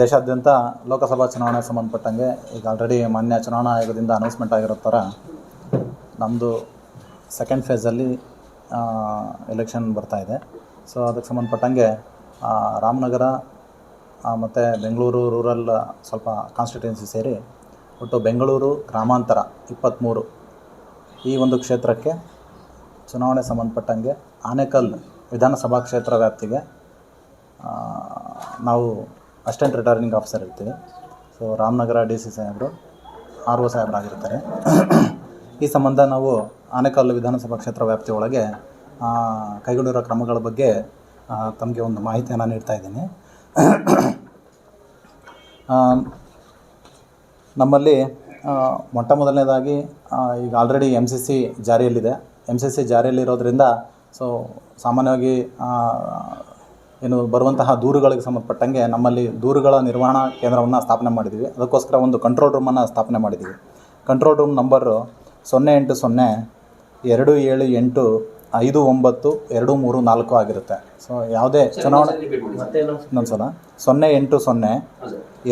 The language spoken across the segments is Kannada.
ದೇಶಾದ್ಯಂತ ಲೋಕಸಭಾ ಚುನಾವಣೆ ಸಂಬಂಧಪಟ್ಟಂಗೆ ಈಗ ಆಲ್ರೆಡಿ ಮಾನ್ಯ ಚುನಾವಣಾ ಆಯೋಗದಿಂದ ಅನೌನ್ಸ್ಮೆಂಟ್ ಆಗಿರೋ ಥರ ನಮ್ಮದು ಸೆಕೆಂಡ್ ಫೇಸಲ್ಲಿ ಎಲೆಕ್ಷನ್ ಬರ್ತಾ ಇದೆ. ಸೊ ಅದಕ್ಕೆ ಸಂಬಂಧಪಟ್ಟಂಗೆ ರಾಮನಗರ ಮತ್ತು ಬೆಂಗಳೂರು ರೂರಲ್ ಸ್ವಲ್ಪ ಕಾನ್ಸ್ಟಿಟ್ಯೂನ್ಸಿ ಸೇರಿ, ಒಟ್ಟು ಬೆಂಗಳೂರು ಗ್ರಾಮಾಂತರ ಇಪ್ಪತ್ತ್ಮೂರು ಈ ಒಂದು ಕ್ಷೇತ್ರಕ್ಕೆ ಚುನಾವಣೆ ಸಂಬಂಧಪಟ್ಟಂಗೆ ಆನೇಕಲ್ ವಿಧಾನಸಭಾ ಕ್ಷೇತ್ರ ವ್ಯಾಪ್ತಿಗೆ ನಾವು ಅಸಿಸ್ಟೆಂಟ್ ರಿಟರ್ನಿಂಗ್ ಆಫೀಸರ್ ಇರ್ತೀವಿ ಸೊ ರಾಮನಗರ ಡಿ ಸಿ ಸಾಹೇಬರು ಆರ್ ಒ ಸಾಹೇಬರಾಗಿರ್ತಾರೆ ಈ ಸಂಬಂಧ ನಾವು ಆನೇಕಲ್ ವಿಧಾನಸಭಾ ಕ್ಷೇತ್ರ ವ್ಯಾಪ್ತಿಯೊಳಗೆ ಕೈಗೊಂಡಿರೋ ಕ್ರಮಗಳ ಬಗ್ಗೆ ತಮಗೆ ಒಂದು ಮಾಹಿತಿಯನ್ನು ನೀಡ್ತಾ ಇದ್ದೀನಿ. ನಮ್ಮಲ್ಲಿ ಮೊಟ್ಟ ಮೊದಲನೇದಾಗಿ ಈಗ ಆಲ್ರೆಡಿ ಎಂ ಸಿ ಸಿ ಜಾರಿಯಲ್ಲಿದೆ. ಎಂ ಸಿ ಸಿ ಜಾರಿಯಲ್ಲಿರೋದ್ರಿಂದ ಸೊ ಸಾಮಾನ್ಯವಾಗಿ ಏನು ಬರುವಂತಹ ದೂರುಗಳಿಗೆ ಸಂಬಂಧಪಟ್ಟಂಗೆ ನಮ್ಮಲ್ಲಿ ದೂರುಗಳ ನಿರ್ವಹಣಾ ಕೇಂದ್ರವನ್ನು ಸ್ಥಾಪನೆ ಮಾಡಿದ್ದೀವಿ. ಅದಕ್ಕೋಸ್ಕರ ಒಂದು ಕಂಟ್ರೋಲ್ ರೂಮನ್ನು ಸ್ಥಾಪನೆ ಮಾಡಿದ್ದೀವಿ. ಕಂಟ್ರೋಲ್ ರೂಮ್ ನಂಬರು ಸೊನ್ನೆ ಎಂಟು ಸೊನ್ನೆ ಎರಡು ಏಳು ಎಂಟು ಐದು ಒಂಬತ್ತು ಎರಡು ಮೂರು ನಾಲ್ಕು ಆಗಿರುತ್ತೆ. ಸೊ ಯಾವುದೇ ಚುನಾವಣೆ ಇನ್ನೊಂದು ಸಲ ಸೊನ್ನೆ ಎಂಟು ಸೊನ್ನೆ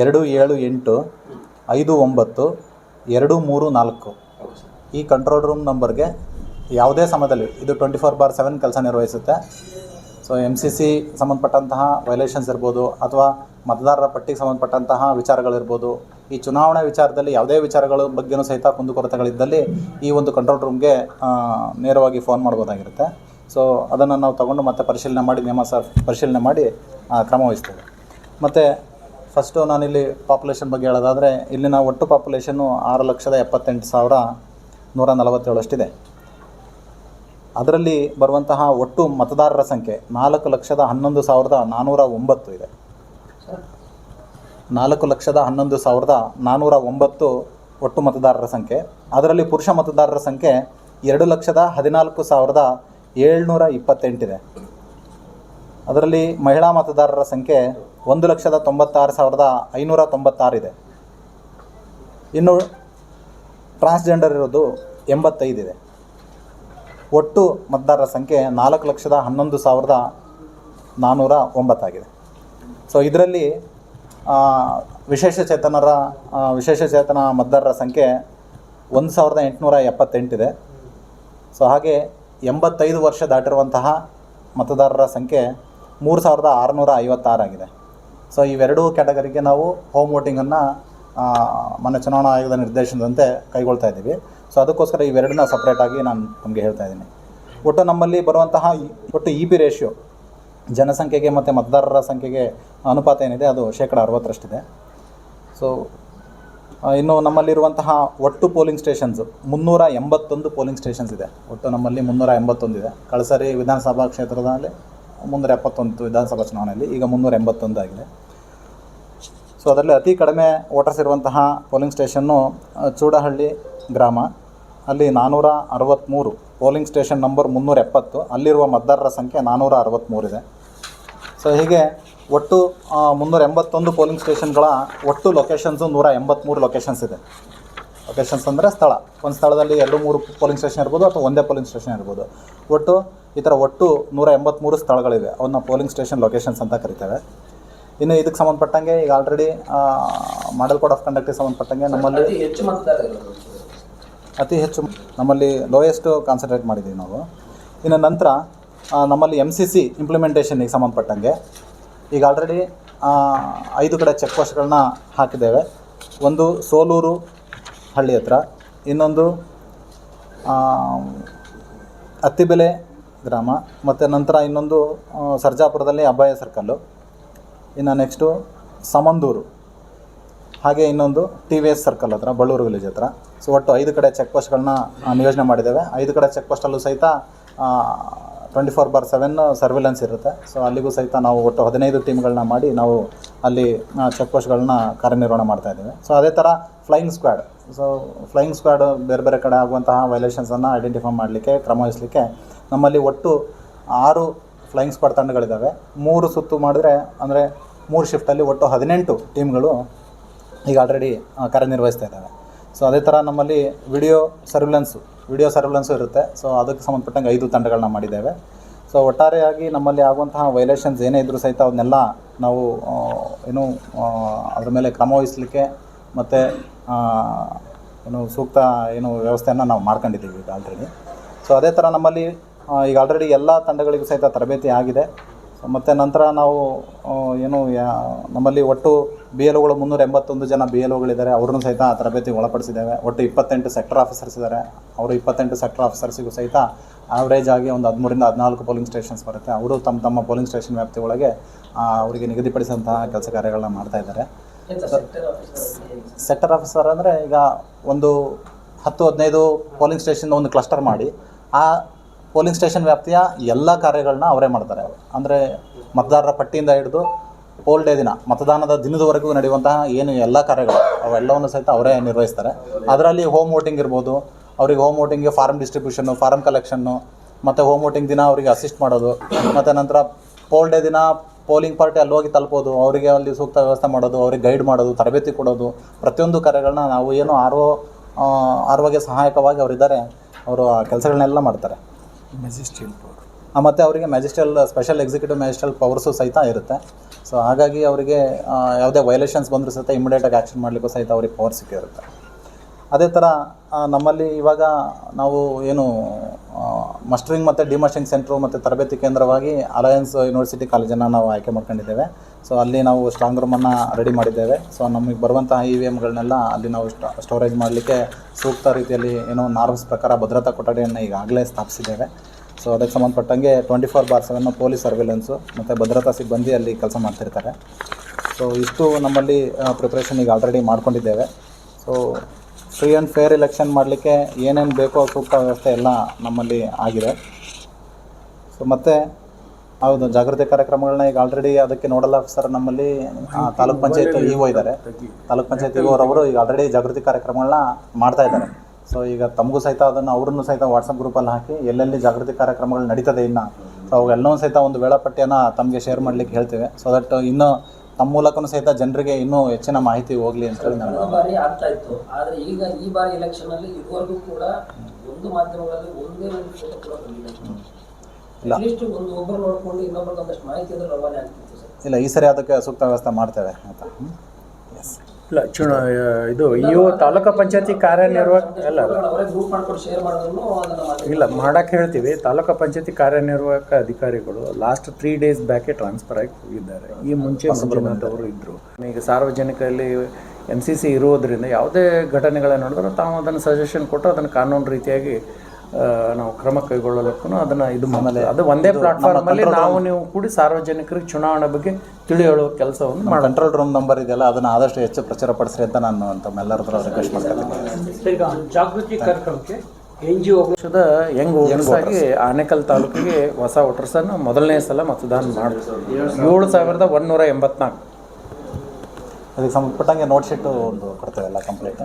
ಎರಡು ಏಳು ಎಂಟು ಐದು ಒಂಬತ್ತು ಎರಡು ಮೂರು ನಾಲ್ಕು. ಈ ಕಂಟ್ರೋಲ್ ರೂಮ್ ನಂಬರ್ಗೆ ಯಾವುದೇ ಸಮಯದಲ್ಲಿ ಇದು ಟ್ವೆಂಟಿ ಫೋರ್ ಬಾರ್ ಸೆವೆನ್ ಕೆಲಸ ನಿರ್ವಹಿಸುತ್ತೆ. ಸೊ ಎಂ ಸಿ ಸಿ ಸಂಬಂಧಪಟ್ಟಂತಹ ವೈಲೇಷನ್ಸ್ ಇರ್ಬೋದು ಅಥವಾ ಮತದಾರರ ಪಟ್ಟಿಗೆ ಸಂಬಂಧಪಟ್ಟಂತಹ ವಿಚಾರಗಳಿರ್ಬೋದು. ಈ ಚುನಾವಣೆ ವಿಚಾರದಲ್ಲಿ ಯಾವುದೇ ವಿಚಾರಗಳ ಬಗ್ಗೆನೂ ಸಹಿತ ಕುಂದುಕೊರತೆಗಳಿದ್ದಲ್ಲಿ ಈ ಒಂದು ಕಂಟ್ರೋಲ್ ರೂಮ್ಗೆ ನೇರವಾಗಿ ಫೋನ್ ಮಾಡ್ಬೋದಾಗಿರುತ್ತೆ. ಸೊ ಅದನ್ನು ನಾವು ತಗೊಂಡು ಮತ್ತೆ ಪರಿಶೀಲನೆ ಮಾಡಿ, ನಿಯಮ ಪರಿಶೀಲನೆ ಮಾಡಿ ಕ್ರಮ ವಹಿಸ್ತೇವೆ. ಮತ್ತು ಫಸ್ಟು ನಾನಿಲ್ಲಿ ಪಾಪ್ಯುಲೇಷನ್ ಬಗ್ಗೆ ಹೇಳೋದಾದರೆ, ಇಲ್ಲಿನ ಒಟ್ಟು ಪಾಪ್ಯುಲೇಷನ್ನು ಆರು ಲಕ್ಷದ ಎಪ್ಪತ್ತೆಂಟು ಸಾವಿರ ನೂರ ನಲವತ್ತೇಳಷ್ಟಿದೆ. ಅದರಲ್ಲಿ ಬರುವಂತಹ ಒಟ್ಟು ಮತದಾರರ ಸಂಖ್ಯೆ ನಾಲ್ಕು ಲಕ್ಷದ ಹನ್ನೊಂದು ಸಾವಿರದ ನಾನ್ನೂರ ಒಂಬತ್ತು ಇದೆ. ನಾಲ್ಕು ಲಕ್ಷದ ಹನ್ನೊಂದು ಸಾವಿರದ ನಾನ್ನೂರ ಒಂಬತ್ತು ಒಟ್ಟು ಮತದಾರರ ಸಂಖ್ಯೆ. ಅದರಲ್ಲಿ ಪುರುಷ ಮತದಾರರ ಸಂಖ್ಯೆ ಎರಡು ಲಕ್ಷದ ಹದಿನಾಲ್ಕು ಸಾವಿರದ ಏಳ್ನೂರ ಇಪ್ಪತ್ತೆಂಟಿದೆ ಅದರಲ್ಲಿ ಮಹಿಳಾ ಮತದಾರರ ಸಂಖ್ಯೆ ಒಂದು ಲಕ್ಷದ ತೊಂಬತ್ತಾರು ಸಾವಿರದ ಐನೂರ ತೊಂಬತ್ತಾರಿದೆ ಇನ್ನು ಟ್ರಾನ್ಸ್ಜೆಂಡರ್ ಇರೋದು ಎಂಬತ್ತೈದಿದೆ ಒಟ್ಟು ಮತದಾರರ ಸಂಖ್ಯೆ ನಾಲ್ಕು ಲಕ್ಷದ ಹನ್ನೊಂದು ಸಾವಿರದ ನಾನ್ನೂರ ಒಂಬತ್ತಾಗಿದೆ. ಸೊ ಇದರಲ್ಲಿ ವಿಶೇಷ ಚೇತನರ ಮತದಾರರ ಸಂಖ್ಯೆ ಒಂದು ಸಾವಿರದ ಎಂಟುನೂರ ಎಪ್ಪತ್ತೆಂಟಿದೆ. ಸೊ ಹಾಗೆ ಎಂಬತ್ತೈದು ವರ್ಷ ದಾಟಿರುವಂತಹ ಮತದಾರರ ಸಂಖ್ಯೆ ಮೂರು ಸಾವಿರದ ಆರುನೂರ ಐವತ್ತಾರಾಗಿದೆ. ಸೊ ಇವೆರಡೂ ಕ್ಯಾಟಗರಿಗೆ ನಾವು ಹೋಮ್ ವೋಟಿಂಗನ್ನು ಮೊನ್ನೆ ಚುನಾವಣಾ ಆಯೋಗದ ನಿರ್ದೇಶನದಂತೆ ಕೈಗೊಳ್ತಾ ಇದ್ದೀವಿ. ಸೊ ಅದಕ್ಕೋಸ್ಕರ ಇವೆರಡನ್ನ ಸಪ್ರೇಟಾಗಿ ನಾನು ನಮಗೆ ಹೇಳ್ತಾ ಇದ್ದೀನಿ. ಒಟ್ಟು ನಮ್ಮಲ್ಲಿ ಬರುವಂತಹ ಒಟ್ಟು ಇ ಪಿ ರೇಷಿಯೋ ಜನಸಂಖ್ಯೆಗೆ ಮತ್ತು ಮತದಾರರ ಸಂಖ್ಯೆಗೆ ಅನುಪಾತ ಏನಿದೆ ಅದು ಶೇಕಡ ಅರವತ್ತರಷ್ಟಿದೆ. ಸೊ ಇನ್ನು ನಮ್ಮಲ್ಲಿರುವಂತಹ ಒಟ್ಟು ಪೋಲಿಂಗ್ ಸ್ಟೇಷನ್ಸ್ ಮುನ್ನೂರ ಎಂಬತ್ತೊಂದು ಪೋಲಿಂಗ್ ಸ್ಟೇಷನ್ಸ್ ಇದೆ. ಒಟ್ಟು ನಮ್ಮಲ್ಲಿ ಮುನ್ನೂರ ಎಂಬತ್ತೊಂದು ಇದೆ. ಕಳಸರಿ ವಿಧಾನಸಭಾ ಕ್ಷೇತ್ರದಲ್ಲಿ ಮುನ್ನೂರ ಎಪ್ಪತ್ತೊಂದು ವಿಧಾನಸಭಾ ಚುನಾವಣೆಯಲ್ಲಿ ಈಗ ಮುನ್ನೂರ ಎಂಬತ್ತೊಂದು ಆಗಿದೆ. ಸೊ ಅದರಲ್ಲಿ ಅತಿ ಕಡಿಮೆ ವೋಟರ್ಸ್ ಇರುವಂತಹ ಪೋಲಿಂಗ್ ಸ್ಟೇಷನ್ನು ಚೂಡಹಳ್ಳಿ ಗ್ರಾಮ. ಅಲ್ಲಿ ನಾನ್ನೂರ ಅರವತ್ತ್ಮೂರು ಪೋಲಿಂಗ್ ಸ್ಟೇಷನ್ ನಂಬರ್ ಮುನ್ನೂರ ಎಪ್ಪತ್ತು, ಅಲ್ಲಿರುವ ಮತದಾರರ ಸಂಖ್ಯೆ ನಾನ್ನೂರ ಅರವತ್ತ್ಮೂರಿದೆ ಸೊ ಹೀಗೆ ಒಟ್ಟು ಮುನ್ನೂರ ಎಂಬತ್ತೊಂದು ಪೋಲಿಂಗ್ ಸ್ಟೇಷನ್ಗಳ ಒಟ್ಟು ಲೊಕೇಶನ್ಸು ನೂರ ಎಂಬತ್ತ್ಮೂರು ಲೊಕೇಶನ್ಸ್ ಇದೆ. ಲೊಕೇಶನ್ಸ್ ಅಂದರೆ ಸ್ಥಳ. ಒಂದು ಸ್ಥಳದಲ್ಲಿ ಎರಡು, ಮೂರು ಪೋಲಿಂಗ್ ಸ್ಟೇಷನ್ ಇರ್ಬೋದು ಅಥವಾ ಒಂದೇ ಪೋಲಿಂಗ್ ಸ್ಟೇಷನ್ ಇರ್ಬೋದು. ಒಟ್ಟು ಈ ಥರ ಒಟ್ಟು ನೂರ ಎಂಬತ್ತ್ಮೂರು ಸ್ಥಳಗಳಿವೆ. ಅವನ್ನ ಪೋಲಿಂಗ್ ಸ್ಟೇಷನ್ ಲೊಕೇಶನ್ಸ್ ಅಂತ ಕರಿತೇವೆ. ಇನ್ನು ಇದಕ್ಕೆ ಸಂಬಂಧಪಟ್ಟಂಗೆ ಈಗ ಆಲ್ರೆಡಿ ಮಾಡಲ್ ಕೋಡ್ ಆಫ್ ಕಂಡಕ್ಟಿಗೆ ಸಂಬಂಧಪಟ್ಟಂಗೆ ನಮ್ಮಲ್ಲಿ ಹೆಚ್ಚು ಅತಿ ಹೆಚ್ಚು ನಮ್ಮಲ್ಲಿ ಲೋಯೆಸ್ಟ್ ಕಾನ್ಸಂಟ್ರೇಟ್ ಮಾಡಿದ್ದೀವಿ ನಾವು. ಇನ್ನು ನಂತರ ನಮ್ಮಲ್ಲಿ ಎಂ ಸಿ ಸಿ ಇಂಪ್ಲಿಮೆಂಟೇಷನ್ಗೆ ಸಂಬಂಧಪಟ್ಟಂಗೆ ಈಗ ಆಲ್ರೆಡಿ ಐದು ಕಡೆ ಚೆಕ್ ಪೋಸ್ಟ್ಗಳನ್ನ ಹಾಕಿದ್ದೇವೆ. ಒಂದು ಸೋಲೂರು ಹಳ್ಳಿ ಹತ್ರ, ಇನ್ನೊಂದು ಅತ್ತಿಬೆಲೆ ಗ್ರಾಮ, ಮತ್ತು ನಂತರ ಇನ್ನೊಂದು ಸರ್ಜಾಪುರದಲ್ಲಿ ಅಭಯ ಸರ್ಕಲ್ಲು ಇನ್ನು ನೆಕ್ಸ್ಟು ಸಮಂದೂರು. ಹಾಗೆ ಇನ್ನೊಂದು ಟಿ ವಿ ಎಸ್ ಸರ್ಕಲ್ ಹತ್ರ, ಬಳ್ಳೂರು ವಿಲೇಜ್ ಹತ್ರ. ಸೊ ಒಟ್ಟು ಐದು ಕಡೆ ಚೆಕ್ ಪೋಸ್ಟ್ಗಳನ್ನ ನಿಯೋಜನೆ ಮಾಡಿದ್ದೇವೆ. ಐದು ಕಡೆ ಚೆಕ್ ಪೋಸ್ಟಲ್ಲೂ ಸಹಿತ twenty four bar seven surveillance ಇರುತ್ತೆ. ಸೊ ಅಲ್ಲಿಗೂ ಸಹಿತ ನಾವು ಒಟ್ಟು ಹದಿನೈದು ಟೀಮ್ಗಳನ್ನ ಮಾಡಿ ನಾವು ಅಲ್ಲಿ ಚೆಕ್ ಪೋಸ್ಟ್ಗಳನ್ನ ಕಾರ್ಯನಿರ್ವಹಣೆ ಮಾಡ್ತಾ ಇದ್ದೇವೆ. ಸೊ ಅದೇ ಥರ flying squad so flying squad ಬೇರೆ ಬೇರೆ ಕಡೆ ಆಗುವಂತಹ ವೈಲೇಷನ್ಸನ್ನು ಐಡೆಂಟಿಫೈ ಮಾಡಲಿಕ್ಕೆ ಕ್ರಮ ವಹಿಸಲಿಕ್ಕೆ ನಮ್ಮಲ್ಲಿ ಒಟ್ಟು ಆರು ಫ್ಲೈಯಿಂಗ್ ಸ್ಕ್ವಾಡ್ ತಂಡಗಳಿದ್ದಾವೆ. ಮೂರು ಸುತ್ತು ಮಾಡಿದ್ರೆ, ಅಂದರೆ ಮೂರು ಶಿಫ್ಟಲ್ಲಿ ಒಟ್ಟು ಹದಿನೆಂಟು ಟೀಮ್ಗಳು ಈಗ ಆಲ್ರೆಡಿ ಕಾರ್ಯನಿರ್ವಹಿಸ್ತಾ ಇದ್ದಾವೆ. ಸೊ ಅದೇ ಥರ ನಮ್ಮಲ್ಲಿ ವಿಡಿಯೋ ಸರ್ವಿಲೆನ್ಸು ವಿಡಿಯೋ ಸರ್ವಿಲೆನ್ಸು ಇರುತ್ತೆ. ಸೊ ಅದಕ್ಕೆ ಸಂಬಂಧಪಟ್ಟಂಗೆ ಐದು ತಂಡಗಳನ್ನ ಮಾಡಿದ್ದೇವೆ. ಸೊ ಒಟ್ಟಾರೆಯಾಗಿ ನಮ್ಮಲ್ಲಿ ಆಗುವಂತಹ ವೈಲೇಷನ್ಸ್ ಏನೇ ಇದ್ದರೂ ಸಹಿತ ಅವನ್ನೆಲ್ಲ ನಾವು ಏನು ಅದ್ರ ಮೇಲೆ ಕ್ರಮ ವಹಿಸಲಿಕ್ಕೆ ಮತ್ತು ಏನು ಸೂಕ್ತ, ಏನು ವ್ಯವಸ್ಥೆಯನ್ನು ನಾವು ಮಾಡ್ಕೊಂಡಿದ್ದೀವಿ ಈಗ ಆಲ್ರೆಡಿ ಸೊ ಅದೇ ಥರ ನಮ್ಮಲ್ಲಿ ಈಗ ಆಲ್ರೆಡಿ ಎಲ್ಲ ತಂಡಗಳಿಗೂ ಸಹಿತ ತರಬೇತಿ ಆಗಿದೆ. ಮತ್ತು ನಂತರ ನಾವು ಏನು ಯಾ ನಮ್ಮಲ್ಲಿ ಒಟ್ಟು ಬಿ ಎಲ್ ಒಗಳು ಮುನ್ನೂರ ಎಂಬತ್ತೊಂದು ಜನ ಬಿ ಎಲ್ ಒಗಳಿದ್ದಾರೆ ಅವ್ರನ್ನೂ ಸಹಿತ ಆ ತರಬೇತಿಗೆ ಒಳಪಡಿಸಿದ್ದೇವೆ. ಒಟ್ಟು ಇಪ್ಪತ್ತೆಂಟು ಸೆಕ್ಟರ್ ಆಫೀಸರ್ಸ್ ಇದ್ದಾರೆ. ಅವರು ಇಪ್ಪತ್ತೆಂಟು ಸೆಕ್ಟರ್ ಆಫೀಸರ್ಸಿಗೂ ಸಹಿತ ಆವ್ರೇಜ್ ಆಗಿ ಒಂದು ಹದಿಮೂರಿಂದ ಹದಿನಾಲ್ಕು ಪೋಲಿಂಗ್ ಸ್ಟೇಷನ್ಸ್ ಬರುತ್ತೆ. ಅವರು ತಮ್ಮ ತಮ್ಮ ಪೋಲಿಂಗ್ ಸ್ಟೇಷನ್ ವ್ಯಾಪ್ತಿ ಒಳಗೆ ಅವರಿಗೆ ನಿಗದಿಪಡಿಸಿದಂತಹ ಕೆಲಸ ಕಾರ್ಯಗಳನ್ನ ಮಾಡ್ತಾ ಇದ್ದಾರೆ. ಸೆಕ್ಟರ್ ಆಫೀಸರ್ ಅಂದರೆ ಈಗ ಒಂದು ಹತ್ತು ಹದಿನೈದು ಪೋಲಿಂಗ್ ಸ್ಟೇಷನ್ ಒಂದು ಕ್ಲಸ್ಟರ್ ಮಾಡಿ ಆ ಪೋಲಿಂಗ್ ಸ್ಟೇಷನ್ ವ್ಯಾಪ್ತಿಯ ಎಲ್ಲ ಕಾರ್ಯಗಳನ್ನ ಅವರೇ ಮಾಡ್ತಾರೆ. ಅಂದರೆ ಮತದಾರರ ಪಟ್ಟಿಯಿಂದ ಹಿಡಿದು ಪೋಲ್ ಡೇ ದಿನ, ಮತದಾನದ ದಿನದವರೆಗೂ ನಡೆಯುವಂತಹ ಏನು ಎಲ್ಲ ಕಾರ್ಯಗಳು, ಅವೆಲ್ಲವನ್ನು ಸಹಿತ ಅವರೇ ನಿರ್ವಹಿಸ್ತಾರೆ. ಅದರಲ್ಲಿ ಹೋಮ್ ವೋಟಿಂಗ್ ಇರ್ಬೋದು, ಅವರಿಗೆ ಹೋಮ್ ವೋಟಿಂಗ್ಗೆ ಫಾರ್ಮ್ ಡಿಸ್ಟ್ರಿಬ್ಯೂಷನ್ನು ಫಾರ್ಮ್ ಕಲೆಕ್ಷನ್ನು ಮತ್ತು ಹೋಮ್ ವೋಟಿಂಗ್ ದಿನ ಅವರಿಗೆ ಅಸಿಸ್ಟ್ ಮಾಡೋದು, ಮತ್ತು ನಂತರ ಪೋಲ್ ಡೇ ದಿನ ಪೋಲಿಂಗ್ ಪಾರ್ಟಿ ಅಲ್ಲಿ ಹೋಗಿ ತಲುಪೋದು, ಅವರಿಗೆ ಅಲ್ಲಿ ಸೂಕ್ತ ವ್ಯವಸ್ಥೆ ಮಾಡೋದು, ಅವ್ರಿಗೆ ಗೈಡ್ ಮಾಡೋದು, ತರಬೇತಿ ಕೊಡೋದು, ಪ್ರತಿಯೊಂದು ಕಾರ್ಯಗಳನ್ನ ನಾವು ಏನು ಆರ್ ಒ ಆರ್ ಸಹಾಯಕವಾಗಿ ಅವರಿದ್ದಾರೆ, ಅವರು ಆ ಕೆಲಸಗಳನ್ನೆಲ್ಲ ಮಾಡ್ತಾರೆ. ಆ, ಮತ್ತು ಅವರಿಗೆ magisterial special executive magisterial powers ಸಹಿತ ಇರುತ್ತೆ. ಸೊ ಹಾಗಾಗಿ ಅವರಿಗೆ ಯಾವುದೇ ವೈಲೇಷನ್ಸ್ ಬಂದರೂ ಸಹಿತ ಇಮಿಡಿಯೇಟಾಗಿ ಆ್ಯಕ್ಷನ್ ಮಾಡಲಿಕ್ಕೂ ಸಹಿತ ಅವ್ರಿಗೆ ಪವರ್ ಸಿಕ್ಕಿರುತ್ತೆ. ಅದೇ ಥರ ನಮ್ಮಲ್ಲಿ ಇವಾಗ ನಾವು ಏನು ಮಸ್ಟರಿಂಗ್ ಮತ್ತು ಡಿಮಸ್ಟರಿಂಗ್ ಸೆಂಟ್ರು ಮತ್ತು ತರಬೇತಿ ಕೇಂದ್ರವಾಗಿ ಅಲಯನ್ಸ್ ಯೂನಿವರ್ಸಿಟಿ ಕಾಲೇಜನ್ನು ನಾವು ಆಯ್ಕೆ ಮಾಡ್ಕೊಂಡಿದ್ದೇವೆ. ಸೊ ಅಲ್ಲಿ ನಾವು ಸ್ಟ್ರಾಂಗ್ ರೂಮನ್ನು ರೆಡಿ ಮಾಡಿದ್ದೇವೆ. ಸೊ ನಮಗೆ ಬರುವಂತಹ ಇ ವಿ ಎಮ್ಗಳನ್ನೆಲ್ಲ ಅಲ್ಲಿ ನಾವು ಸ್ಟೋರೇಜ್ ಮಾಡಲಿಕ್ಕೆ ಸೂಕ್ತ ರೀತಿಯಲ್ಲಿ ಏನೋ ನಾರ್ಮ್ಸ್ ಪ್ರಕಾರ ಭದ್ರತಾ ಕೊಠಡಿಯನ್ನು ಈಗಾಗಲೇ ಸ್ಥಾಪಿಸಿದ್ದೇವೆ. ಸೊ ಅದಕ್ಕೆ ಸಂಬಂಧಪಟ್ಟಂಗೆ twenty four by seven police surveillance ಮತ್ತು ಭದ್ರತಾ ಸಿಬ್ಬಂದಿ ಅಲ್ಲಿ ಕೆಲಸ ಮಾಡ್ತಿರ್ತಾರೆ. ಸೊ ಇಷ್ಟು ನಮ್ಮಲ್ಲಿ ಪ್ರಿಪ್ರೇಷನ್ ಈಗ already ಮಾಡ್ಕೊಂಡಿದ್ದೇವೆ. So free and fair election ಮಾಡಲಿಕ್ಕೆ ಏನೇನು ಬೇಕೋ ಸೂಕ್ತ ವ್ಯವಸ್ಥೆ ಎಲ್ಲ ನಮ್ಮಲ್ಲಿ ಆಗಿದೆ. ಸೊ ಮತ್ತು ಹೌದು, ಜಾಗೃತಿ ಕಾರ್ಯಕ್ರಮಗಳನ್ನ ಈಗ ಆಲ್ರೆಡಿ ಅದಕ್ಕೆ ನೋಡಲ್ಲ ಸರ್ ನಮ್ಮಲ್ಲಿ. ತಾಲೂಕ್ ಪಂಚಾಯತ್ ಇ ಒ ಇದ್ದಾರೆ ತಾಲೂಕ್ ಪಂಚಾಯತ್ ಇ ಅವರವರು ಈಗ ಆಲ್ರೆಡಿ ಜಾಗೃತಿ ಕಾರ್ಯಕ್ರಮಗಳನ್ನ ಮಾಡ್ತಾ ಇದ್ದಾರೆ. ಸೊ ಈಗ ತಮಗೂ ಸಹಿತ ಅದನ್ನು ಅವ್ರನ್ನೂ ಸಹಿತ ವಾಟ್ಸಪ್ ಗ್ರೂಪಲ್ಲಿ ಹಾಕಿ ಎಲ್ಲೆಲ್ಲಿ ಜಾಗೃತಿ ಕಾರ್ಯಕ್ರಮಗಳು ನಡೀತದೆ ಇನ್ನು. ಸೊ ಅವೆಲ್ಲವೂ ಸಹಿತ ಒಂದು ವೇಳಾಪಟ್ಟಿಯನ್ನು ತಮಗೆ ಶೇರ್ ಮಾಡಲಿಕ್ಕೆ ಹೇಳ್ತೇವೆ. ಸೊ ದಟ್ ಇನ್ನೂ ತಮ್ಮ ಮೂಲಕನೂ ಸಹಿತ ಜನರಿಗೆ ಇನ್ನೂ ಹೆಚ್ಚಿನ ಮಾಹಿತಿ ಹೋಗ್ಲಿ ಅಂತೇಳಿ ನಾನು ಕಳೆದ ಬಾರಿ ಆಗ್ತಾ ಇತ್ತು. ಆದ್ರೆ ಈಗ ಈ ಬಾರಿ ಎಲೆಕ್ಷನ್ ಅಲ್ಲಿ ಇದುವರೆಗೂ ಕೂಡ ಒಂದು ಮಾಧ್ಯಮಗಳಲ್ಲಿ ಒಂದೇ ಒಂದು ಫೋಟೋ ಕೂಡ ಬಂದಿಲ್ಲ. ಇಲ್ಲ. ಅಟ್ಲೀಸ್ಟ್ ಒಂದು ಒಬ್ಬರು ನೋಡ್ಕೊಂಡು ಇನ್ನೊಬ್ಬರಿಗೆ ಒಂದಷ್ಟು ಮಾಹಿತಿ ಅಂದ್ರೆ ರವಾನೆ ಆಗ್ತಿತ್ತು ಸರ್. ಇಲ್ಲ ಈ ಸರಿ ಅದಕ್ಕೆ ಸೂಕ್ತ ವ್ಯವಸ್ಥೆ ಮಾಡ್ತೇವೆ ಆಯ್ತಾ ಇಲ್ಲ ಚುನ ಇದು ಇವು ತಾಲೂಕು ಪಂಚಾಯತಿ ಕಾರ್ಯನಿರ್ವಾಹಕ ಅಲ್ಲ ಅಲ್ಲ. ಮಾಡ್ಕೊಂಡು ಶೇರ್ ಮಾಡಿದ್ರು ಅದನ್ನ ಇಲ್ಲ ಮಾಡಕ್ಕೆ ಹೇಳ್ತೀವಿ. ತಾಲೂಕು ಪಂಚಾಯತಿ ಕಾರ್ಯನಿರ್ವಾಹಕ ಅಧಿಕಾರಿಗಳು ಲಾಸ್ಟ್ ತ್ರೀ ಡೇಸ್ ಬ್ಯಾಕೆ ಟ್ರಾನ್ಸ್ಫರ್ ಆಗಿ ಹೋಗಿದ್ದಾರೆ. ಈ ಮುಂಚೆ ಮಂಜುನಾಥ್ ಅವರು ಇದ್ದರು ಈಗ ಸಾರ್ವಜನಿಕರಲ್ಲಿ ಎನ್ ಸಿ ಸಿ ಇರುವುದರಿಂದ ಯಾವುದೇ ಘಟನೆಗಳನ್ನು ನೋಡಿದ್ರೆ ತಾವು ಅದನ್ನು ಸಜೆಷನ್ ಕೊಟ್ಟು ಅದನ್ನು ಕಾನೂನು ರೀತಿಯಾಗಿ ನಾವು ಕ್ರಮ ಕೈಗೊಳ್ಳಲಿಕ್ಕೂ ಅದನ್ನು ಇದು ಆಮೇಲೆ ಅದು ಒಂದೇ ಪ್ಲಾಟ್ಫಾರ್ಮ್ ಅಲ್ಲಿ ನಾವು ನೀವು ಕೂಡಿ ಸಾರ್ವಜನಿಕರಿಗೆ ಚುನಾವಣೆ ಬಗ್ಗೆ ತಿಳಿಯೋ ಹೇಳುವ ಕೆಲಸವನ್ನು ಮಾಡಿ ಕಂಟ್ರೋಲ್ ರೂಮ್ ನಂಬರ್ ಇದೆಯಲ್ಲ ಅದನ್ನ ಆದಷ್ಟು ಹೆಚ್ಚು ಪ್ರಚಾರ ಪಡಿಸ್ರಿ ಅಂತ ನಾನು ತಮ್ಮೆಲ್ಲರ ಹತ್ರ ರಿಕ್ವೆಸ್ಟ್ ಮಾಡ್ತೀನಿ ಈಗ ಜಾಗೃತಿ ಕಾರ್ಯಕ್ರಮಕ್ಕೆ ಎನ್ ಜಿ ವರ್ಷದ ಯಂಗ್ ವೋಟರ್ಸ್ ಆಗಿ ಆನೇಕಲ್ ತಾಲೂಕಿಗೆ ಹೊಸ ವೋಟರ್ಸನ್ನು ಮೊದಲನೇ ಸಲ ಮತದಾನ ಮಾಡಿದ್ರು ಏಳು ಸಾವಿರದ ಒಂದೂರ ಎಂಬತ್ನಾಲ್ಕು. ಅದಕ್ಕೆ ಸಂಬಂಧಪಟ್ಟಂಗೆ ನೋಟ್ ಶೀಟು ಒಂದು ಕೊಡ್ತೇವೆಲ್ಲ ಕಂಪ್ಲೀಟ್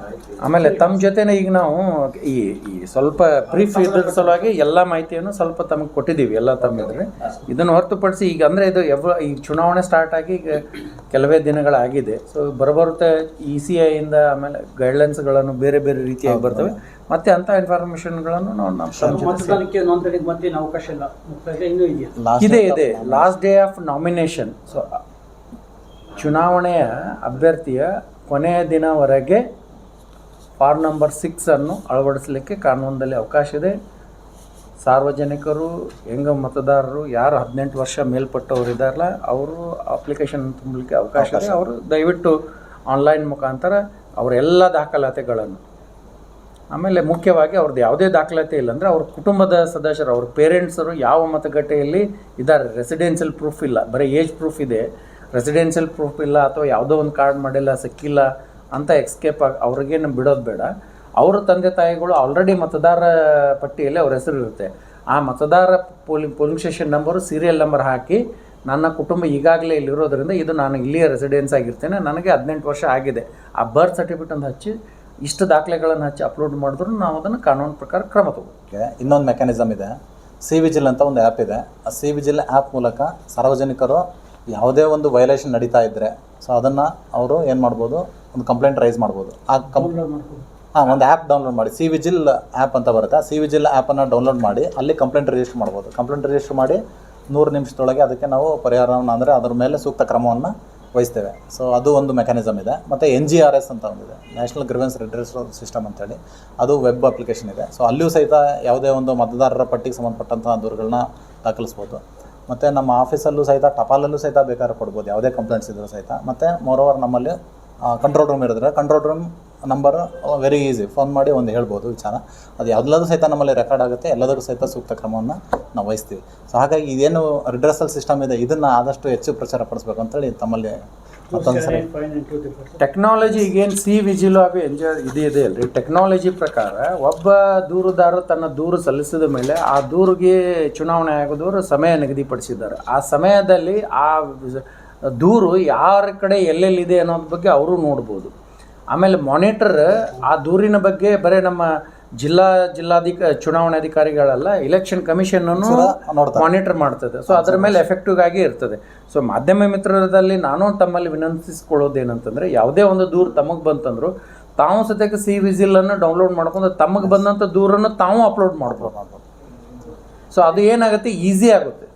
ಆಮೇಲೆ ತಮ್ಮ ಜೊತೆನೇ ಈಗ ನಾವು ಈ ಈ ಸ್ವಲ್ಪ ಬ್ರೀಫ್ ಇದ್ರ ಸಲುವಾಗಿ ಎಲ್ಲ ಮಾಹಿತಿಯನ್ನು ಸ್ವಲ್ಪ ತಮಗೆ ಕೊಟ್ಟಿದ್ದೀವಿ ಎಲ್ಲ ತಮ್ಮಿದ್ರೆ. ಇದನ್ನು ಹೊರತುಪಡಿಸಿ ಈಗ ಅಂದರೆ ಇದು ಎವ ಈ ಚುನಾವಣೆ ಸ್ಟಾರ್ಟ್ ಆಗಿ ಈಗ ಕೆಲವೇ ದಿನಗಳಾಗಿದೆ. ಸೊ ಬರಬರುತ್ತೆ ಇ ಸಿ ಐಯಿಂದ ಆಮೇಲೆ ಗೈಡ್ಲೈನ್ಸ್ಗಳನ್ನು ಬೇರೆ ಬೇರೆ ರೀತಿಯಾಗಿ ಬರ್ತವೆ. ಮತ್ತೆ ಅಂತ ಇನ್ಫಾರ್ಮೇಶನ್ಗಳನ್ನು ನಾವು ನಮ್ಮ ಅವಕಾಶ ಇಲ್ಲ. ಇದೆ ಇದೆ. Last day of nomination so ಚುನಾವಣೆಯ ಅಭ್ಯರ್ಥಿಯ ಕೊನೆಯ ದಿನವರೆಗೆ ಫಾರ್ ನಂಬರ್ ಸಿಕ್ಸನ್ನು ಅಳವಡಿಸಲಿಕ್ಕೆ ಕಾನೂನಲ್ಲಿ ಅವಕಾಶ ಇದೆ. ಸಾರ್ವಜನಿಕರು ಹೆಂಗ ಮತದಾರರು ಯಾರು ಹದಿನೆಂಟು ವರ್ಷ ಮೇಲ್ಪಟ್ಟವರು ಇದ್ದಾರಲ್ಲ ಅವರು ಅಪ್ಲಿಕೇಶನ್ ತುಂಬಲಿಕ್ಕೆ ಅವಕಾಶ ಇದೆ. ಅವರು ದಯವಿಟ್ಟು ಆನ್ಲೈನ್ ಮುಖಾಂತರ ಅವರ ಎಲ್ಲ ದಾಖಲಾತಿಗಳನ್ನು ಆಮೇಲೆ ಮುಖ್ಯವಾಗಿ ಅವ್ರದ್ದು ಯಾವುದೇ ದಾಖಲಾತಿ ಇಲ್ಲ ಅಂದರೆ ಅವ್ರ ಕುಟುಂಬದ ಸದಸ್ಯರು ಅವ್ರ ಪೇರೆಂಟ್ಸರು ಯಾವ ಮತಗಟ್ಟೆಯಲ್ಲಿ ಇದ್ದಾರೆ. ರೆಸಿಡೆನ್ಷಿಯಲ್ ಪ್ರೂಫ್ ಇಲ್ಲ ಬರೀ ಏಜ್ ಪ್ರೂಫ್ ಇದೆ. ರೆಸಿಡೆನ್ಷಿಯಲ್ ಪ್ರೂಫ್ ಇಲ್ಲ ಅಥವಾ ಯಾವುದೋ ಒಂದು ಕಾರ್ಡ್ ಮಾಡಿಲ್ಲ, ಸಿಕ್ಕಿಲ್ಲ ಅಂತ ಎಕ್ಸ್ಕೇಪ್ ಆಗಿ ಅವ್ರಿಗೇನು ಬಿಡೋದು ಬೇಡ. ಅವರ ತಂದೆ ತಾಯಿಗಳು ಆಲ್ರೆಡಿ ಮತದಾರ ಪಟ್ಟಿಯಲ್ಲಿ ಅವ್ರ ಹೆಸರು ಇರುತ್ತೆ. ಆ ಮತದಾರ ಪೋಲಿ polling station number serial number ಹಾಕಿ ನನ್ನ ಕುಟುಂಬ ಈಗಾಗಲೇ ಇಲ್ಲಿರೋದ್ರಿಂದ ಇದು ನಾನು ಇಲ್ಲಿಯ ರೆಸಿಡೆನ್ಸ್ ಆಗಿರ್ತೇನೆ. ನನಗೆ ಹದಿನೆಂಟು ವರ್ಷ ಆಗಿದೆ. ಆ ಬರ್ತ್ ಸರ್ಟಿಫಿಕೇಟ್ ಅಂತ ಹಚ್ಚಿ, ಇಷ್ಟು ದಾಖಲೆಗಳನ್ನು ಹಚ್ಚಿ ಅಪ್ಲೋಡ್ ಮಾಡಿದ್ರು ನಾವು ಅದನ್ನು ಕಾನೂನು ಪ್ರಕಾರ ಕ್ರಮ ತಗೋಕೆ ಇನ್ನೊಂದು ಮೆಕ್ಯಾನಿಸಮ್ ಇದೆ. ಸಿ ವಿಜಿಲ್ ಅಂತ ಒಂದು ಆ್ಯಪ್ ಇದೆ. ಆ ಸಿ ವಿಜಿಲ್ ಆ್ಯಪ್ ಮೂಲಕ ಸಾರ್ವಜನಿಕರು ಯಾವುದೇ ಒಂದು ವೈಲೇಷನ್ ನಡೀತಾ ಇದ್ದರೆ ಸೊ ಅದನ್ನು ಅವರು ಏನು ಮಾಡ್ಬೋದು ಒಂದು ಕಂಪ್ಲೇಂಟ್ ರೈಸ್ ಮಾಡ್ಬೋದು. ಆ ಕಂಪ್ಲೇಂಟ್ ಹಾಂ ಒಂದು ಆ್ಯಪ್ ಡೌನ್ಲೋಡ್ ಮಾಡಿ ಸಿ ವಿಜಿಲ್ ಆ್ಯಪ್ ಅಂತ ಬರುತ್ತೆ ಸಿ ವಿಜಿಲ್ ಆ್ಯಪನ್ನು ಡೌನ್ಲೋಡ್ ಮಾಡಿ ಅಲ್ಲಿ ಕಂಪ್ಲೇಂಟ್ ರಿಜಿಸ್ಟರ್ ಮಾಡ್ಬೋದು. ಕಂಪ್ಲೇಂಟ್ ರಿಜಿಸ್ಟರ್ ಮಾಡಿ ನೂರು ನಿಮಿಷದೊಳಗೆ ಅದಕ್ಕೆ ನಾವು ಪರಿಹಾರವನ್ನು ಅಂದರೆ ಅದರ ಮೇಲೆ ಸೂಕ್ತ ಕ್ರಮವನ್ನು ವಹಿಸ್ತೇವೆ. ಸೊ ಅದು ಒಂದು ಮೆಕ್ಯಾನಿಸಮ್ ಇದೆ. ಮತ್ತು ಎನ್ ಜಿ ಆರ್ ಎಸ್ ಅಂತ ಒಂದಿದೆ ನ್ಯಾಷನಲ್ ಗ್ರಿವೆನ್ಸ್ ರಿಡ್ರೆಸಲ್ ಸಿಸ್ಟಮ್ ಅಂತೇಳಿ. ಅದು ವೆಬ್ ಅಪ್ಲಿಕೇಶನ್ ಇದೆ. ಸೊ ಅಲ್ಲಿಯೂ ಸಹಿತ ಯಾವುದೇ ಒಂದು ಮತದಾರರ ಪಟ್ಟಿಗೆ ಸಂಬಂಧಪಟ್ಟಂತಹ ದೂರುಗಳನ್ನ ದಾಖಲಿಸ್ಬೋದು. ಮತ್ತು ನಮ್ಮ ಆಫೀಸಲ್ಲೂ ಸಹಿತ, ಟಪಾಲಲ್ಲೂ ಸಹಿತ ಬೇಕಾದ್ರೆ ಕೊಡ್ಬೋದು. ಯಾವುದೇ ಕಂಪ್ಲೇಂಟ್ಸ್ ಇದ್ದರೂ ಸಹಿತ. ಮತ್ತು ಮೋರೋವರ್ ನಮ್ಮಲ್ಲಿ control room ಇರಿದ್ರೆ control room number very easy phone ಮಾಡಿ ಒಂದು ಹೇಳ್ಬೋದು ವಿಚಾರ. ಅದು ಎಲ್ಲದೂ ಸಹಿತ ನಮ್ಮಲ್ಲಿ ರೆಕಾರ್ಡ್ ಆಗುತ್ತೆ, ಎಲ್ಲದಕ್ಕೂ ಸಹಿತ ಸೂಕ್ತ ಕ್ರಮವನ್ನು ನಾವು ವಹಿಸ್ತೀವಿ. ಸೊ ಹಾಗಾಗಿ ಇದೇನು ರಿಡ್ರೆಸಲ್ ಸಿಸ್ಟಮ್ ಇದೆ, ಇದನ್ನು ಆದಷ್ಟು ಹೆಚ್ಚು ಪ್ರಚಾರ ಪಡಿಸ್ಬೇಕು ಅಂತೇಳಿ ತಮ್ಮಲ್ಲಿ ಮತ್ತೊಂದು ಟೆಕ್ನಾಲಜಿ ಈಗೇನು ಸಿ ವಿಜಿಲು ಹಾಗೂ ಎಂಜಾಯ್ ಇದು ಇದೆ ಅಲ್ರಿ. ಟೆಕ್ನಾಲಜಿ ಪ್ರಕಾರ ಒಬ್ಬ ದೂರುದಾರ ತನ್ನ ದೂರು ಸಲ್ಲಿಸಿದ ಮೇಲೆ ಆ ದೂರಿಗೆ ಚುನಾವಣೆ ಆಗೋದವರು ಸಮಯ ನಿಗದಿಪಡಿಸಿದ್ದಾರೆ. ಆ ಸಮಯದಲ್ಲಿ ಆ ದೂರು ಯಾರ ಕಡೆ ಎಲ್ಲೆಲ್ಲಿದೆ ಅನ್ನೋದ್ರ ಬಗ್ಗೆ ಅವರು ನೋಡ್ಬೋದು. ಆಮೇಲೆ ಮಾನಿಟರ್ ಆ ದೂರಿನ ಬಗ್ಗೆ ಬರೀ ನಮ್ಮ ಜಿಲ್ಲಾ ಜಿಲ್ಲಾಧಿಕ ಚುನಾವಣಾಧಿಕಾರಿಗಳಲ್ಲ ಇಲೆಕ್ಷನ್ ಕಮಿಷನ್ ಅನ್ನು ಮಾನಿಟರ್ ಮಾಡ್ತದೆ. ಸೊ ಅದರ ಮೇಲೆ ಎಫೆಕ್ಟಿವ್ ಆಗಿ ಇರ್ತದೆ. ಸೊ ಮಾಧ್ಯಮ ಮಿತ್ರದಲ್ಲಿ ನಾನು ತಮ್ಮಲ್ಲಿ ವಿನಂತಿಸ್ಕೊಳ್ಳೋದೇನಂತಂದ್ರೆ ಯಾವುದೇ ಒಂದು ದೂರು ತಮಗೆ ಬಂತಂದ್ರು ತಾವು ಸದ್ಯಕ್ಕೆ ಸಿ ವಿಜಿಲನ್ನು ಡೌನ್ಲೋಡ್ ಮಾಡ್ಕೊಂಡು ತಮಗೆ ಬಂದಂಥ ದೂರನ್ನು ತಾವು ಅಪ್ಲೋಡ್ ಮಾಡ್ಬೋದು. ಸೊ ಅದು ಏನಾಗುತ್ತೆ? ಈಸಿ ಆಗುತ್ತೆ.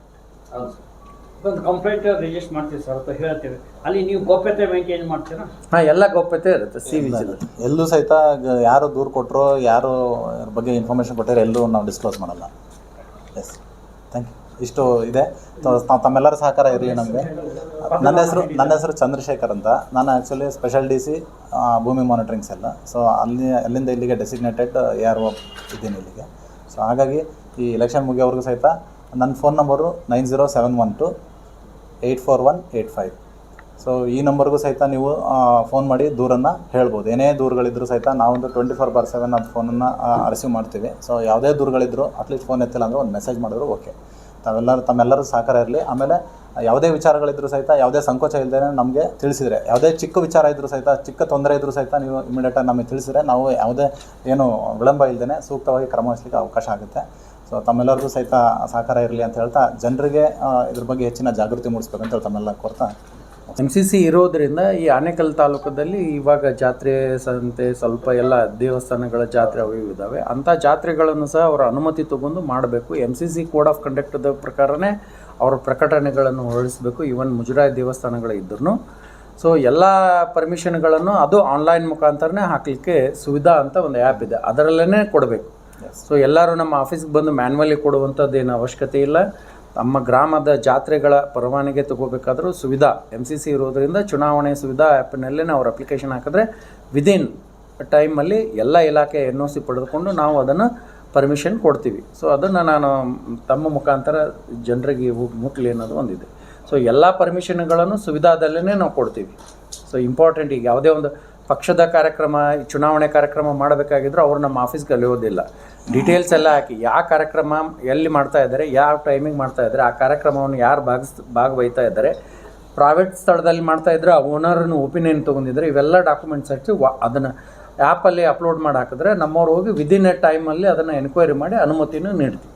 ಒಂದು ಕಂಪ್ಲೇಂಟ್ ರಿಜಿಸ್ಟರ್ ಮಾಡ್ತೀವಿ ಸರ್ ಅಂತ ಹೇಳ್ತೀವಿ ಅಲ್ಲಿ ನೀವು ಗೋಪ್ಯತೆ ಮೇಂಟೈನ್ ಮಾಡ್ತೀರಾ? ಹಾಂ ಎಲ್ಲ ಗೌಪ್ಯತೆ ಇರುತ್ತೆ ಸಿ ವಿಜಿಲ್ ಎಲ್ಲೂ. ಸಹಿತ ಗ- ಯಾರು ದೂರು ಕೊಟ್ಟರು ಯಾರು ಅದ್ರ ಬಗ್ಗೆ ಇನ್ಫಾರ್ಮೇಷನ್ ಕೊಟ್ಟರೆ ಎಲ್ಲೂ ನಾವು ಡಿಸ್ಕ್ಲೋಸ್ ಮಾಡಲ್ಲ. ಎಸ್ ಥ್ಯಾಂಕ್ ಯು ಇಷ್ಟು ಇದೆ. ತ- ತ- ತಮ್ಮೆಲ್ಲರ ಸಹಕಾರ ಇರಲಿ ನಮಗೆ. ನನ್ನ ಹೆಸರು ನನ್ನ ಹೆಸರು ಚಂದ್ರಶೇಖರ್ ಅಂತ. ನಾನು ಆ್ಯಕ್ಚುಲಿ ಸ್ಪೆಷಲ್ ಡಿ ಸಿ ಭೂಮಿ ಮಾನಿಟ್ರಿಂಗ್ಸ್ ಎಲ್ಲ ಸೊ ಅಲ್ಲಿ ಅಲ್ಲಿಂದ ಇಲ್ಲಿಗೆ ಡೆಸಿಗ್ನೇಟೆಡ್ ಯಾರು ಇದ್ದೀನಿ ಇಲ್ಲಿಗೆ. ಸೊ ಹಾಗಾಗಿ ಈ ಎಲೆಕ್ಷನ್ ಮುಗಿಯೋವರೆಗೂ ಸಹಿತ ನನ್ನ phone number nine zero seven one two eight four one eight five. So ಈ ನಂಬರ್ಗೂ ಸಹಿತ ನೀವು ಫೋನ್ ಮಾಡಿ ದೂರನ್ನು ಹೇಳ್ಬೋದು. ಏನೇ ದೂರುಗಳಿದ್ರು ಸಹಿತ ನಾವೊಂದು ಟ್ವೆಂಟಿ ಫೋರ್ ಬಾರ್ ಸೆವೆನ್ ಅದು ಫೋನನ್ನು ರಿಸೀವ್ ಮಾಡ್ತೀವಿ. ಸೊ ಯಾವುದೇ ದೂರುಗಳಿದ್ರು ಅಟ್ಲೀಸ್ಟ್ ಫೋನ್ ಎತ್ತಿಲ್ಲ ಅಂದರೆ ಒಂದು ಮೆಸೇಜ್ ಮಾಡಿದ್ರು ಓಕೆ ತಾವೆಲ್ಲರೂ, ತಮ್ಮೆಲ್ಲರೂ ಸಹಕಾರ ಇರಲಿ. ಆಮೇಲೆ, ಯಾವುದೇ ವಿಚಾರಗಳಿದ್ದರೂ ಸಹಿತ, ಯಾವುದೇ ಸಂಕೋಚ ಇಲ್ಲದೇ ನಮಗೆ ತಿಳಿಸಿದರೆ, ಯಾವುದೇ ಚಿಕ್ಕ ವಿಚಾರ ಇದ್ದರೂ ಸಹಿತ, ಚಿಕ್ಕ ತೊಂದರೆ ಇದ್ದರೂ ಸಹಿತ ನೀವು ಇಮಿಡಿಯೇಟಾಗಿ ನಮಗೆ ತಿಳಿಸಿದರೆ ನಾವು ಯಾವುದೇ, ಏನು ವಿಳಂಬ ಇಲ್ಲದೇ ಸೂಕ್ತವಾಗಿ ಕ್ರಮ ಅವಕಾಶ ಆಗುತ್ತೆ. ಸೊ ತಮ್ಮೆಲ್ಲರಿಗೂ ಸಹಿತ ಸಹಕಾರ ಇರಲಿ ಅಂತ ಹೇಳ್ತಾ ಜನರಿಗೆ ಇದ್ರ ಬಗ್ಗೆ ಹೆಚ್ಚಿನ ಜಾಗೃತಿ ಮೂಡಿಸ್ಬೇಕು ಅಂತ ಹೇಳಿ ತಮ್ಮೆಲ್ಲ ಕೊರ್ತಾ. ಎಂ ಸಿ ಸಿ ಇರೋದ್ರಿಂದ ಈ ಆನೇಕಲ್ ತಾಲೂಕದಲ್ಲಿ ಇವಾಗ ಜಾತ್ರೆ ಸಂತೆ ಸ್ವಲ್ಪ ಎಲ್ಲ ದೇವಸ್ಥಾನಗಳ ಜಾತ್ರೆ ಅವು ಇದ್ದಾವೆ ಅಂಥ ಜಾತ್ರೆಗಳನ್ನು ಸಹ ಅವರ ಅನುಮತಿ ತಗೊಂಡು ಮಾಡಬೇಕು. M C C code of ಕಂಡಕ್ಟದ ಪ್ರಕಾರನೇ ಅವರ ಪ್ರಕಟಣೆಗಳನ್ನು ಹೊರಡಿಸಬೇಕು ಈವನ್ ಮುಜರಾಯಿ ದೇವಸ್ಥಾನಗಳು ಇದ್ರೂ ಸೊ ಎಲ್ಲ ಪರ್ಮಿಷನ್ಗಳನ್ನು ಅದು ಆನ್ಲೈನ್ ಮುಖಾಂತರನೇ ಹಾಕಲಿಕ್ಕೆ ಸುವಿಧಾ ಅಂತ ಒಂದು ಆ್ಯಪ್ ಇದೆ. ಅದರಲ್ಲೇ ಕೊಡಬೇಕು. ಸೊ ಎಲ್ಲರೂ ನಮ್ಮ ಆಫೀಸ್ಗೆ ಬಂದು ಮ್ಯಾನ್ಯಲಿ ಕೊಡುವಂಥದ್ದು ಏನು ಅವಶ್ಯಕತೆ ಇಲ್ಲ. ನಮ್ಮ ಗ್ರಾಮದ ಜಾತ್ರೆಗಳ ಪರವಾನಗಿ ತಗೋಬೇಕಾದರೂ ಸುವಿಧಾ ಎಂ ಸಿ ಸಿ ಇರೋದರಿಂದ ಚುನಾವಣೆ ಸುವಿಧಾ ಆ್ಯಪ್ನಲ್ಲೇ ನಾವು ಅಪ್ಲಿಕೇಶನ್ ಹಾಕಿದ್ರೆ ವಿದಿನ್ ಟೈಮಲ್ಲಿ ಎಲ್ಲ ಇಲಾಖೆ ಎನ್ ಒ ಸಿ ಪಡೆದುಕೊಂಡು ನಾವು ಅದನ್ನು ಪರ್ಮಿಷನ್ ಕೊಡ್ತೀವಿ. ಸೊ ಅದನ್ನು ನಾನು ತಮ್ಮ ಮುಖಾಂತರ ಜನರಿಗೆ ಮುಟ್ಲಿ ಅನ್ನೋದು ಒಂದಿದೆ. ಸೊ ಎಲ್ಲ ಪರ್ಮಿಷನ್ಗಳನ್ನು ಸುವಿಧಾದಲ್ಲೇ ನಾವು ಕೊಡ್ತೀವಿ. ಸೊ ಇಂಪಾರ್ಟೆಂಟ್ ಈಗ ಯಾವುದೇ ಒಂದು ಪಕ್ಷದ ಕಾರ್ಯಕ್ರಮ, ಚುನಾವಣೆ ಕಾರ್ಯಕ್ರಮ ಮಾಡಬೇಕಾಗಿದ್ರು ಅವ್ರು ನಮ್ಮ ಆಫೀಸ್ಗೆ ಕಲಿಯೋದಿಲ್ಲ ಡೀಟೇಲ್ಸ್ ಎಲ್ಲ ಹಾಕಿ ಯಾವ ಕಾರ್ಯಕ್ರಮ ಎಲ್ಲಿ ಮಾಡ್ತಾ ಇದ್ದಾರೆ, ಯಾವ ಟೈಮಿಂಗ್ ಮಾಡ್ತಾ ಇದ್ದಾರೆ, ಆ ಕಾರ್ಯಕ್ರಮವನ್ನು ಯಾರು ಭಾಗಿಸ್, ಭಾಗವಹಿತಾ ಇದ್ದಾರೆ ಪ್ರೈವೇಟ್ ಸ್ಥಳದಲ್ಲಿ ಮಾಡ್ತಾ ಇದ್ದರೆ ಆ ಓನರ್ನ ಒಪಿನಿಯನ್ ತೊಗೊಂಡಿದ್ರೆ ಇವೆಲ್ಲ ಡಾಕ್ಯುಮೆಂಟ್ಸ್ ಹಚ್ಚಿ ವ, ಅದನ್ನು ಆ್ಯಪಲ್ಲಿ ಅಪ್ಲೋಡ್ ಮಾಡಿ ಹಾಕಿದ್ರೆ ನಮ್ಮವ್ರು ಹೋಗಿ ವಿದಿನ್ ಎ ಟೈಮಲ್ಲಿ ಅದನ್ನು ಎನ್ಕ್ವೈರಿ ಮಾಡಿ ಅನುಮತಿಯನ್ನು ನೀಡ್ತೀವಿ.